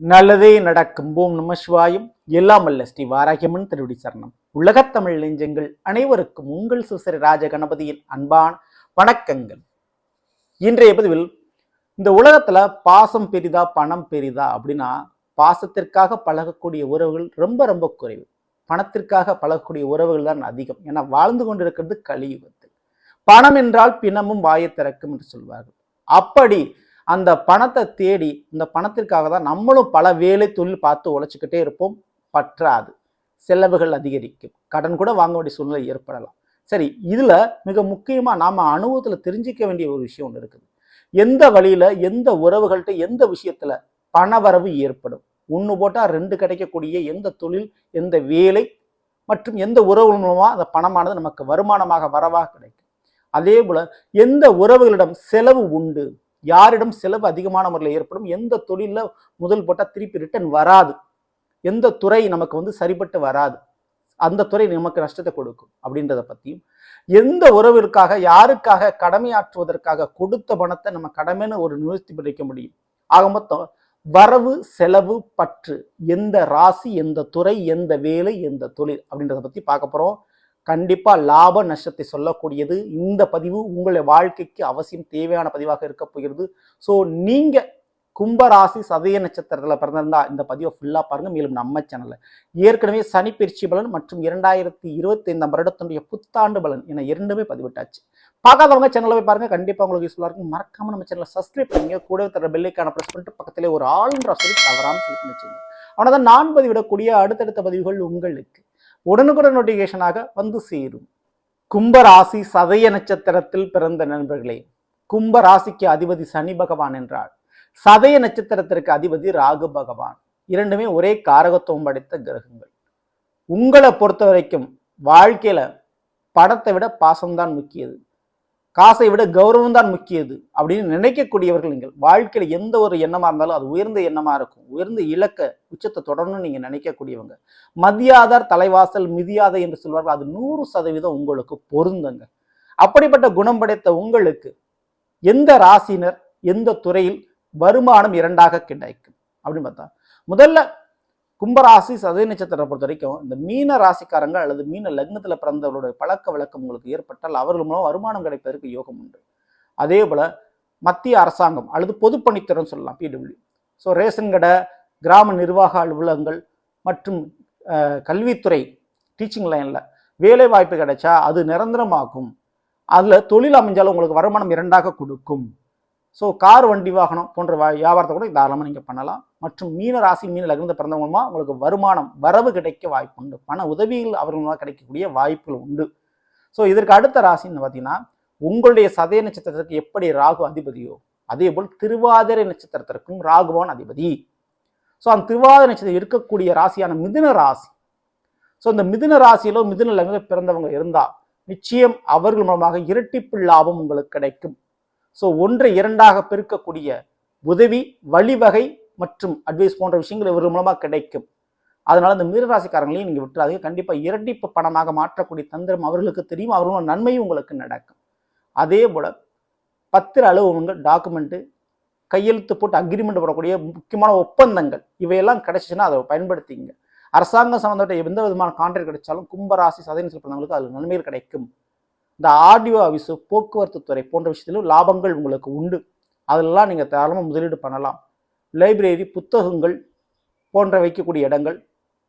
நல்லதே நடக்கும். ஓம் நம சிவாயும். எல்லாம் அல்ல ஸ்ரீ வாராகியம்மன் திருவடி சரணம். உலகத்தமிழ் நெஞ்சங்கள் அனைவருக்கும் உங்கள் சுசரி ராஜ கணபதியின் அன்பான வணக்கங்கள். இன்றைய பதிவில் இந்த உலகத்துல பாசம் பெரிதா பணம் பெரிதா அப்படின்னா பாசத்திற்காக பழகக்கூடிய உறவுகள் ரொம்ப ரொம்ப குறைவு. பணத்திற்காக பழகக்கூடிய உறவுகள் தான் அதிகம். ஏன்னா வாழ்ந்து கொண்டிருக்கிறது கலியுகத்தில். பணம் என்றால் பிணமும் வாயை திறக்கும் என்று சொல்வார்கள். அப்படி அந்த பணத்தை தேடி இந்த பணத்திற்காக தான் நம்மளும் பல வேலை தொழில் பார்த்து உழைச்சிக்கிட்டே இருப்போம். பற்றாது. செலவுகள் அதிகரிக்கும். கடன் கூட வாங்க வேண்டிய சூழ்நிலை ஏற்படலாம். சரி இதில் மிக முக்கியமாக நாம் அனுபவத்தில் தெரிஞ்சிக்க வேண்டிய ஒரு விஷயம் ஒன்று இருக்குது. எந்த வழியில் எந்த உறவுகள்கிட்ட எந்த விஷயத்தில் பணவரவு ஏற்படும்? ஒன்று போட்டால் ரெண்டு கிடைக்கக்கூடிய எந்த தொழில் எந்த வேலை மற்றும் எந்த உறவு மூலமாக அந்த பணமானது நமக்கு வருமானமாக வரவாக கிடைக்கும். அதே போல் எந்த உறவுகளிடம் செலவு உண்டு? யாரிடம் செலவு அதிகமான முறையில் ஏற்படும் எந்த தொழிலில் முதல் போட்டால் திருப்பி ரிட்டர்ன் வராது. எந்த துறை நமக்கு வந்து சரிப்பட்டு வராது. அந்த துறை நமக்கு நஷ்டத்தை கொடுக்கும் அப்படின்றத பற்றியும் எந்த உறவிற்காக யாருக்காக கடமையாற்றுவதற்காக கொடுத்த பணத்தை நம்ம கடமைன்னு ஒரு நிறுத்தி பிடிக்க முடியும்? ஆக மொத்தம் வரவு செலவு பற்று எந்த ராசி எந்த துறை எந்த வேலை எந்த தொழில் அப்படின்றத பற்றி பார்க்க போகிறோம் கண்டிப்பாக லாப நஷ்டத்தை சொல்லக்கூடியது. இந்த பதிவு உங்களுடைய வாழ்க்கைக்கு அவசியம் தேவையான பதிவாக இருக்க போகிறது. ஸோ நீங்கள் கும்பராசி சதய நட்சத்திரத்தில் பிறந்திருந்தா இந்த பதிவை ஃபுல்லாக பாருங்கள் மேலும் நம்ம சேனலில் ஏற்கனவே சனி பயிற்சி பலன் மற்றும் இரண்டாயிரத்தி இருபத்தைந்தாம் வருடத்தினுடைய புத்தாண்டு பலன் என இரண்டுமே பதிவிட்டாச்சு. பார்க்காதவங்க சேனலில் போய் பாருங்க. கண்டிப்பாக உங்களுக்கு யூஸ்ஃபுல்லாக இருக்கும். மறக்காமல் நம்ம சேனலை சப்ஸ்கிரைப் பண்ணுங்க. கூடவே தர பெல்லைக்கான ப்ரெஸ் பண்ணிட்டு பக்கத்திலே ஒரு ஆளுன்ற சொல்லி தவறாமல் சொல்லி வச்சுங்க அவனதான் நான் பதிவிடக்கூடிய அடுத்தடுத்த பதிவுகள் உங்களுக்கு. உடனுக்குடன் நோட்டிஃபிகேஷனாக வந்து சேரும். கும்பராசி சதய நட்சத்திரத்தில் பிறந்த நண்பர்களே கும்ப ராசிக்கு அதிபதி சனி பகவான் என்றார் சதய நட்சத்திரத்திற்கு அதிபதி ராகு பகவான். இரண்டுமே ஒரே காரகத்துவம் படைத்த கிரகங்கள். உங்களை பொறுத்த வரைக்கும் வாழ்க்கையில படத்தை விட பாசம்தான் முக்கியது. காசை விட கௌரவம் தான் முக்கியது அப்படின்னு நினைக்கக்கூடியவர்கள் நீங்கள். வாழ்க்கையில் எந்த ஒரு எண்ணமாக இருந்தாலும் அது உயர்ந்த எண்ணமாக இருக்கும். உயர்ந்த இலக்க உச்சத்தை தொடரணும்னு நீங்கள் நினைக்கக்கூடியவங்க. மதியாதார் தலைவாசல் மிதியாதை என்று சொல்வார்கள். அது நூறு சதவீதம் உங்களுக்கு பொருந்துங்க. அப்படிப்பட்ட குணம் படைத்த உங்களுக்கு எந்த ராசினர் எந்த துறையில் வருமானம் இரண்டாக கிடைக்கும்? அப்படின்னு பார்த்தா முதல்ல கும்பராசி சதய நட்சத்திரத்தை பொறுத்த வரைக்கும் இந்த மீன ராசிக்காரங்கள் அல்லது மீன லக்னத்தில் பிறந்தவர்களுடைய பழக்க வழக்கம் உங்களுக்கு ஏற்பட்டால் அவர்கள் மூலம் வருமானம் கிடைப்பதற்கு யோகம் உண்டு. அதே போல் மத்திய அரசாங்கம் அல்லது பொதுப்பணித்துறைன்னு சொல்லலாம் பிடபிள்யூ ஸோ ரேஷன் கடை கிராம நிர்வாக அலுவலகங்கள் மற்றும் கல்வித்துறை டீச்சிங் லைனில் வேலை வாய்ப்பு கிடைச்சா அது நிரந்தரமாகும். அதில் தொழில் அமைஞ்சாலும் உங்களுக்கு வருமானம் இரண்டாக கொடுக்கும். ஸோ கார் வண்டி வாகனம் போன்ற வியாபாரத்தை கூட தாராளமாக நீங்கள் பண்ணலாம். மற்றும் மீன ராசி மீன லக்னத்தை பிறந்த உங்களுக்கு வருமானம் வரவு கிடைக்க வாய்ப்பு உண்டு. பண உதவிகள் அவர்கள் மூலமாக கிடைக்கக்கூடிய வாய்ப்புகள் உண்டு. ஸோ இதற்கு அடுத்த ராசின்னு பார்த்தீங்கன்னா உங்களுடைய சதய நட்சத்திரத்திற்கு எப்படி ராகு அதிபதியோ அதே போல் திருவாதிரை நட்சத்திரத்திற்கும் ராகுவான் அதிபதி. ஸோ அந்த திருவாதிரை நட்சத்திரம் இருக்கக்கூடிய ராசியான மிதுன ராசி. ஸோ இந்த மிதுன ராசியிலோ மிதுன லக்னத்தில் பிறந்தவங்க இருந்தால் நிச்சயம் அவர்கள் மூலமாக இரட்டிப்பு லாபம் உங்களுக்கு கிடைக்கும். ஸோ ஒன்றை இரண்டாக பெருக்கக்கூடிய உதவி வழிவகை மற்றும் அட்வைஸ் போன்ற விஷயங்கள் இவர்கள் மூலமாக கிடைக்கும். அதனால் அந்த மீனராசிக்காரங்களையும் நீங்கள் விட்டுறாதீங்க. கண்டிப்பாக இரட்டிப்பு பணமாக மாற்றக்கூடிய தந்திரம் அவர்களுக்கு தெரியும். அவர்களோட நன்மையும் உங்களுக்கு நடக்கும். அதே போல் பத்திர அலுவலகங்கள் டாக்குமெண்ட்டு கையெழுத்து போட்டு அக்ரிமெண்ட் போடக்கூடிய முக்கியமான ஒப்பந்தங்கள் இவையெல்லாம் கிடைச்சிச்சுன்னா அதை பயன்படுத்திங்க. அரசாங்கம் சம்மந்தப்பட்ட எந்த விதமான கான்ட்ராக்ட் கிடைச்சாலும் கும்பராசி சதவீதம் பிறந்தவங்களுக்கு அதில் நன்மைகள் கிடைக்கும். இந்த ஆடியோ ஆஃபீஸு போக்குவரத்து துறை போன்ற விஷயத்திலும் லாபங்கள் உங்களுக்கு உண்டு. அதெல்லாம் நீங்கள் தாராளமாக முதலீடு பண்ணலாம். லைப்ரரி புத்தகங்கள் போன்ற வைக்கக்கூடிய இடங்கள்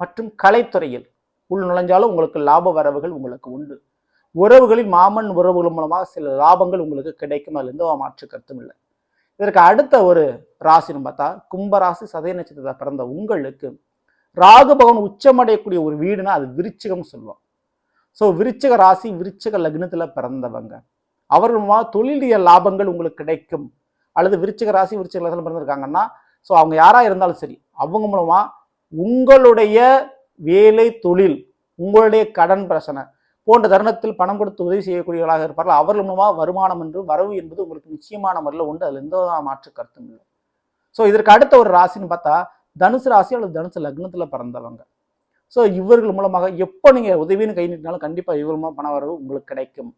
மற்றும் கலைத்துறையில் உள் நுழைஞ்சாலும் உங்களுக்கு லாப வரவுகள் உங்களுக்கு உண்டு. உறவுகளில் மாமன் உறவுகள் மூலமாக சில லாபங்கள் உங்களுக்கு கிடைக்கும். அதில் எந்த மாற்று கருத்தும் இல்லை. இதற்கு அடுத்த ஒரு ராசின்னு பார்த்தா கும்பராசி சதய நட்சத்திரத்தை பிறந்த உங்களுக்கு ராகு பகவான் உச்சமடையக்கூடிய ஒரு வீடுனா அது விருச்சிகம் சொல்லுவோம் ஸோ விருச்சக ராசி விருச்சக லக்னத்தில் பிறந்தவங்க. அவர் மூலமாக தொழிலியல் லாபங்கள் உங்களுக்கு கிடைக்கும். அல்லது விருச்சக ராசி விருச்சக லக்னத்தில் பிறந்திருக்காங்கன்னா ஸோ அவங்க யாராக இருந்தாலும் சரி அவங்க மூலமாக உங்களுடைய வேலை தொழில் உங்களுடைய கடன் பிரச்சனை போன்ற தருணத்தில் பணம் கொடுத்து உதவி செய்யக்கூடியவர்களாக இருப்பார்கள். அவர்கள் மூலமாக வருமானம் என்று வரவு என்பது உங்களுக்கு நிச்சயமான முறையில் உண்டு. அதில் எந்த மாற்று கருத்தும் இல்லை. ஸோ இதற்கு அடுத்த ஒரு ராசின்னு பார்த்தா தனுசு ராசி அல்லது தனுசு லக்னத்தில் பிறந்தவங்க. ஸோ இவர்கள் மூலமாக எப்போ நீங்கள் உதவின்னு கை நீட்டினாலும் கண்டிப்பாக இவர்கள் மூலம் பண வரவு உங்களுக்கு கிடைக்கும்.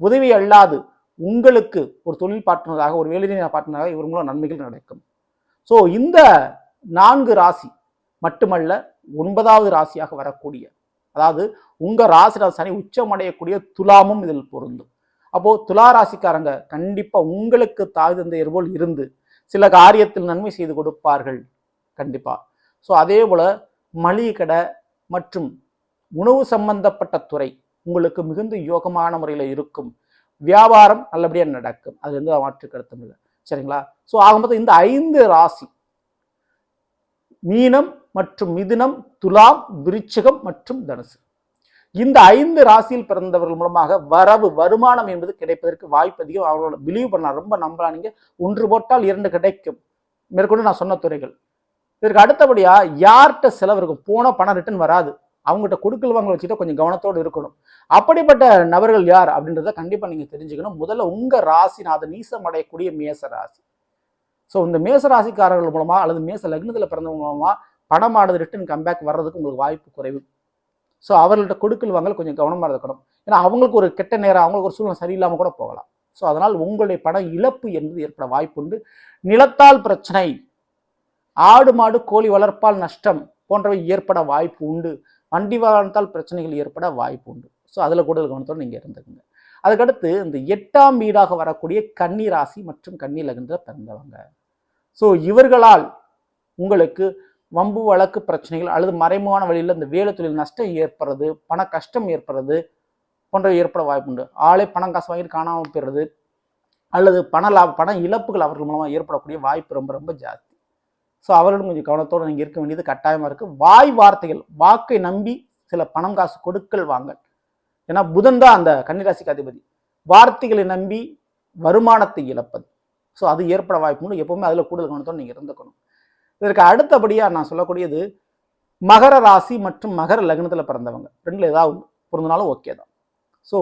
உதவி அல்லாது உங்களுக்கு ஒரு தொழில் பார்ட்னராக ஒரு வேலை பார்ட்னராக இவர் மூலம் நன்மைகள் நடக்கும். ஸோ இந்த நான்கு ராசி மட்டுமல்ல ஒன்பதாவது ராசியாக வரக்கூடிய அதாவது உங்கள் ராசி சனி உச்சமடையக்கூடிய துலாமும் இதில் பொருந்தும். அப்போது துலா ராசிக்காரங்க கண்டிப்பாக உங்களுக்கு தாய் தந்தையர் போல் இருந்து சில காரியத்தில் நன்மை செய்து கொடுப்பார்கள். கண்டிப்பாக ஸோ அதே போல் மளிகை கடை மற்றும் உணவு சம்பந்தப்பட்ட துறை உங்களுக்கு மிகுந்த யோகமான முறையில் இருக்கும். வியாபாரம் நல்லபடியாக நடக்கும். அது வந்து மாற்று கருத்தும் இல்லை சரிங்களா? ஸோ ஆகும்போது இந்த ஐந்து ராசி. மீனம் மற்றும் மிதுனம் துலாம் விருச்சகம் மற்றும் தனுசு. இந்த ஐந்து ராசியில் பிறந்தவர்கள் மூலமாக வரவு வருமானம் என்பது கிடைப்பதற்கு வாய்ப்பு அதிகம். அவர்களோட பிலீவ் பண்ணலாம். ரொம்ப நம்பலாம் நீங்கள் ஒன்று போட்டால் இரண்டு கிடைக்கும். மேற்கொண்டு நான் சொன்ன துறைகள். இதற்கு அடுத்தபடியாக யார்கிட்ட செலவு இருக்கும்? போனால் பணம் ரிட்டர்ன் வராது. அவங்ககிட்ட கொடுக்கல் வாங்கல வச்சுட்டு கொஞ்சம் கவனத்தோடு இருக்கணும். அப்படிப்பட்ட நபர்கள் யார்? அப்படின்றத கண்டிப்பாக நீங்கள் தெரிஞ்சுக்கணும். முதல்ல உங்க ராசிநாதன் நீசம் அடையக்கூடிய மேச ராசி. ஸோ இந்த மேச ராசிக்காரர்கள் மூலமாக அல்லது மேச லக்னத்தில் பிறந்தவங்க மூலமாக பணமானது ரிட்டன் கம்பேக் வர்றதுக்கு உங்களுக்கு வாய்ப்பு குறைவு. ஸோ அவர்கள்ட்ட கொடுக்கல் வாங்கல் கொஞ்சம் கவனமாக இருக்கணும். ஏன்னா அவங்களுக்கு ஒரு கெட்ட நேரம் அவங்களுக்கு ஒரு சூழ்நிலை சரியில்லாமல் கூட போகலாம். ஸோ அதனால் உங்களுடைய பண இழப்பு என்பது ஏற்பட வாய்ப்புண்டு. நிலத்தால் பிரச்சனை ஆடு மாடு கோழி வளர்ப்பால் நஷ்டம் போன்றவை ஏற்பட வாய்ப்பு உண்டு. வண்டி வாகனத்தால் பிரச்சனைகள் ஏற்பட வாய்ப்பு உண்டு. ஸோ அதில் கூட கவனத்தோடு நீங்கள் இருந்துக்குங்க. அதுக்கடுத்து இந்த எட்டாம் வீடாக வரக்கூடிய கன்னி ராசி மற்றும் கன்னி லக்னத்தில் பிறந்தவங்க. ஸோ இவர்களால் உங்களுக்கு வம்பு வழக்கு பிரச்சனைகள் அல்லது மறைமுகமான வழியில் இந்த வேலை தொழில் நஷ்டம் ஏற்படுறது பண கஷ்டம் ஏற்படுறது போன்றவை ஏற்பட வாய்ப்புண்டு ஆளே பணம் காசு வாங்கி காணாமல் போயிடுறது அல்லது பண லாப பண இழப்புகள் அவர்கள் மூலமாக ஏற்படக்கூடிய வாய்ப்பு ரொம்ப ரொம்ப ஜாஸ்தி. ஸோ அவர்களும் கொஞ்சம் கவனத்தோடு நீங்கள் இருக்க வேண்டியது கட்டாயமாக இருக்குது வாய் வார்த்தைகள் வாக்கை நம்பி சில பணம் காசு கொடுக்கல் வாங்கல். ஏன்னா புதன் தான் அந்த கன்னிராசிக்கு அதிபதி. வார்த்தைகளை நம்பி வருமானத்தை இழப்பது. ஸோ அது ஏற்பட வாய்ப்பு உண்டு. எப்பவுமே அதில் கூடுதல் கவனத்தோடு நீங்கள் இருந்துக்கணும். இதற்கு அடுத்தபடியாக நான் சொல்லக்கூடியது மகர ராசி மற்றும் மகர லக்னத்தில் பிறந்தவங்க. ரெண்டில் ஏதாவது பிறந்தனாலும் ஓகே தான். ஸோ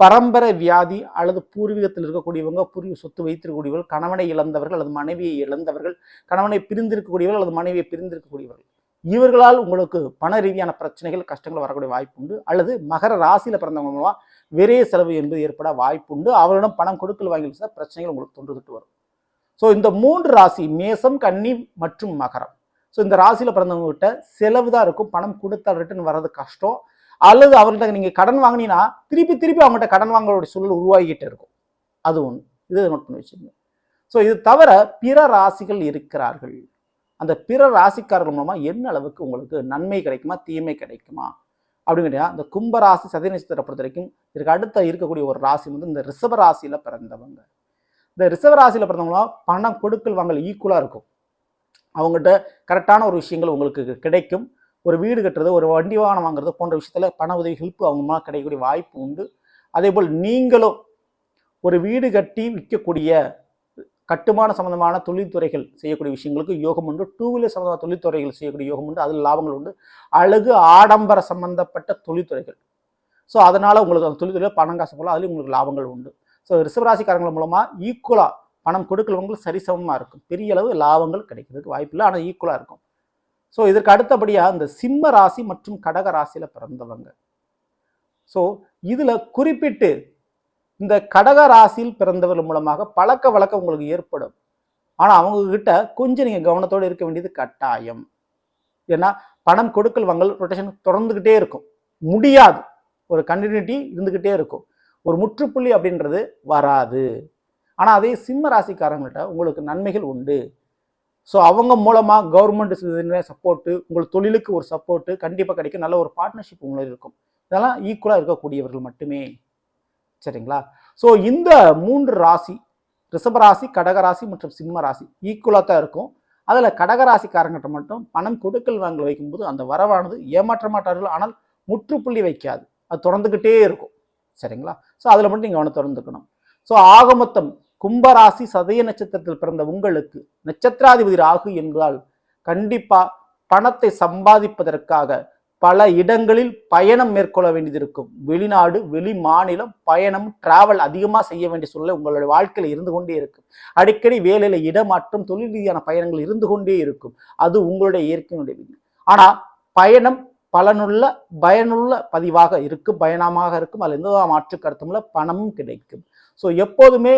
பரம்பரை வியாதி அல்லது பூர்வீகத்தில் இருக்கக்கூடியவங்க பூர்வீக சொத்து வைத்திருக்கக்கூடியவர்கள் கணவனை இழந்தவர்கள் அல்லது மனைவியை இழந்தவர்கள் கணவனை பிரிந்திருக்கக்கூடியவர்கள் அல்லது மனைவியை பிரிந்திருக்கக்கூடியவர்கள். இவர்களால் உங்களுக்கு பண ரீதியான பிரச்சனைகள் கஷ்டங்கள் வரக்கூடிய வாய்ப்பு உண்டு. அல்லது மகர ராசியில் பிறந்தவங்க மூலமாக விரைய செலவு என்பது ஏற்பட வாய்ப்பு உண்டு. அவர்களிடம் பணம் கொடுக்கல் வாங்கி வச்சா பிரச்சனைகள் உங்களுக்கு தொன்றுகிட்டு வரும். ஸோ இந்த மூன்று ராசி மேசம் கன்னி மற்றும் மகரம். ஸோ இந்த ராசியில் பிறந்தவங்க கிட்ட செலவு தான் இருக்கும். பணம் கொடுத்தால் ரிட்டர்ன் வர்றது கஷ்டம். அல்லது அவர்கிட்ட நீங்கள் கடன் வாங்கினீங்கன்னா திருப்பி திருப்பி அவங்ககிட்ட கடன் வாங்கக்கூடிய சூழல் உருவாகிக்கிட்டே இருக்கும். அது ஒன்று இது நோட் பண்ணி வச்சுக்கோங்க. ஸோ இது தவிர பிற ராசிகள் இருக்கிறார்கள். அந்த பிற ராசிக்காரர்கள் மூலமாக என்ன அளவுக்கு உங்களுக்கு நன்மை கிடைக்குமா தீமை கிடைக்குமா? அப்படிங்கிற இந்த கும்பராசி சதி நட்சத்திரத்தை பொறுத்த வரைக்கும் இதுக்கு அடுத்த இருக்கக்கூடிய ஒரு ராசி வந்து இந்த ரிஷப ராசியில் பிறந்தவங்க. இந்த ரிஷப ராசியில் பிறந்தவங்களாம் பணம் கொடுக்கல் வாங்கல் ஈக்குவலாக இருக்கும். அவங்ககிட்ட கரெக்டான ஒரு விஷயங்கள் உங்களுக்கு கிடைக்கும். ஒரு வீடு கட்டுறது ஒரு வண்டி வாகனம் வாங்குறது போன்ற விஷயத்தில் பண உதவி ஹெல்ப் அவங்க மூலம் கிடைக்கக்கூடிய வாய்ப்பு உண்டு. அதே போல் நீங்களும் ஒரு வீடு கட்டி விற்கக்கூடிய கட்டுமான சம்பந்தமான தொழில்துறைகள் செய்யக்கூடிய விஷயங்களுக்கு யோகம் உண்டு. டூ வீலர் சம்பந்தமான தொழில்துறைகள் செய்யக்கூடிய யோகம் உண்டு. அதில் லாபங்கள் உண்டு. அழகு ஆடம்பர சம்பந்தப்பட்ட தொழில்துறைகள். ஸோ அதனால் உங்களுக்கு அந்த தொழில்துறையில் பணம் காசு போல அதுலேயும் உங்களுக்கு லாபங்கள் உண்டு. ஸோ ரிஷபராசிக்காரங்கள் மூலமாக ஈக்குவலாக பணம் கொடுக்கலவங்களுக்கு சரிசமமாக இருக்கும். பெரிய அளவு லாபங்கள் கிடைக்கிறதுக்கு வாய்ப்பு இல்லை. ஆனால் ஈக்குவலாக இருக்கும். ஸோ இதற்கு அடுத்தபடியாக இந்த சிம்ம ராசி மற்றும் கடக ராசியில் பிறந்தவங்க. ஸோ இதில் குறிப்பிட்டு இந்த கடக ராசியில் பிறந்தவர்கள் மூலமாக பழக்க வழக்கம் உங்களுக்கு ஏற்படும். ஆனால் அவங்கக்கிட்ட கொஞ்சம் நீங்கள் கவனத்தோடு இருக்க வேண்டியது கட்டாயம். ஏன்னா பணம் கொடுக்கல் வாங்கல் ரொட்டேஷன் தொடர்ந்துக்கிட்டே இருக்கும். முடியாது. ஒரு கண்டினியூட்டி இருந்துக்கிட்டே இருக்கும். ஒரு முற்றுப்புள்ளி அப்படின்றது வராது. ஆனால் அதே சிம்ம ராசிக்காரங்கள்ட்ட உங்களுக்கு நன்மைகள் உண்டு. ஸோ அவங்க மூலமாக கவர்மெண்ட் சப்போர்ட்டு உங்கள் தொழிலுக்கு ஒரு சப்போர்ட்டு கண்டிப்பாக கிடைக்கும். நல்ல ஒரு பார்ட்னர்ஷிப் உங்களுக்கு இருக்கும். இதெல்லாம் ஈக்குவலாக இருக்கக்கூடியவர்கள் மட்டுமே. சரிங்களா? ஸோ இந்த மூன்று ராசி ரிஷபராசி கடகராசி மற்றும் சிம்ம ராசி ஈக்குவலாக தான் இருக்கும். அதில் கடகராசிக்காரங்கிட்ட மட்டும் பணம் கொடுக்கல் வாங்கல் வைக்கும்போது அந்த வரவானது ஏமாற்ற மாட்டார்கள். ஆனால் முற்றுப்புள்ளி வைக்காது. அது தொடர்ந்துக்கிட்டே இருக்கும். சரிங்களா? ஸோ அதில் மட்டும் நீங்கள் கவனம் திறந்துக்கணும். ஸோ ஆகமொத்தம் கும்பராசி சதய நட்சத்திரத்தில் பிறந்த உங்களுக்கு நட்சத்திராதிபதி ராகு என்றால் கண்டிப்பா பணத்தை சம்பாதிப்பதற்காக பல இடங்களில் பயணம் மேற்கொள்ள வேண்டியது இருக்கும். வெளிநாடு வெளி மாநிலம் பயணம் டிராவல் அதிகமாக செய்ய வேண்டிய சூழ்நிலை உங்களுடைய வாழ்க்கையில் இருந்து கொண்டே இருக்கும். அடிக்கடி வேலையில இடமாற்றம் தொழில் ரீதியான பயணங்கள் இருந்து கொண்டே இருக்கும். அது உங்களுடைய இயற்கையினுடைய விதி. ஆனால் பயணம் பலனுள்ள பயனுள்ள பதிவாக இருக்கும் பயணமாக இருக்கும். அதில் எந்த மாற்று கருத்தும் பணமும் கிடைக்கும். ஸோ எப்போதுமே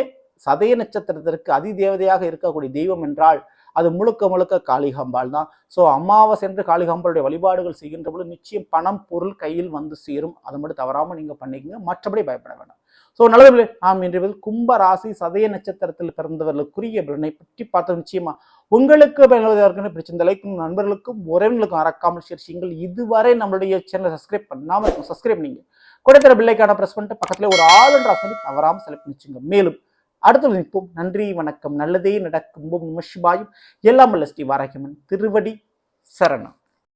சதய நட்சத்திரத்திற்கு அதிதேவதையாக இருக்கக்கூடிய தெய்வம் என்றால் அது முழுக்க முழுக்க காளிகாம்பாள் தான். ஸோ அம்மாவாசை என்று காளிகாம்பாளுடைய வழிபாடுகள் செய்கின்ற பொழுது நிச்சயம் பணம் பொருள் கையில் வந்து சேரும். அதை மட்டும் தவறாமல் நீங்கள் பண்ணிக்கங்க. மற்றபடி பயப்பட வேண்டாம். ஸோ நல்லது நாம் இன்று கும்ப ராசி சதய நட்சத்திரத்தில் பிறந்தவர்களுக்குரிய பலனை பற்றி பார்த்தோம் நிச்சயமா. உங்களுக்கு பயனுள்ளதாக பிடிச்ச லைக்கும் நண்பர்களுக்கும் உறவினர்களுக்கும் மறக்காமல் ஷேர் செய்யுங்கள். இதுவரை நம்மளுடைய சேனலை சப்ஸ்கிரைப் பண்ணாமல் இருக்கும் சப்ஸ்கிரைப் கூட தர பில்லைக்கான ப்ரெஸ் பண்ணிட்டு பக்கத்தில் ஒரு ஆளுன்ற என்ற ஆப்ஷன் தவறாமல் செலக்ட் பண்ணிச்சுங்க. மேலும் அடுத்து நிற்போம் நன்றி வணக்கம். நல்லதே நடக்கும் ஓம் நம சிவாயும். எல்லாம் வல்ல ஸ்ரீ வாராகியம்மன் திருவடி சரணம்.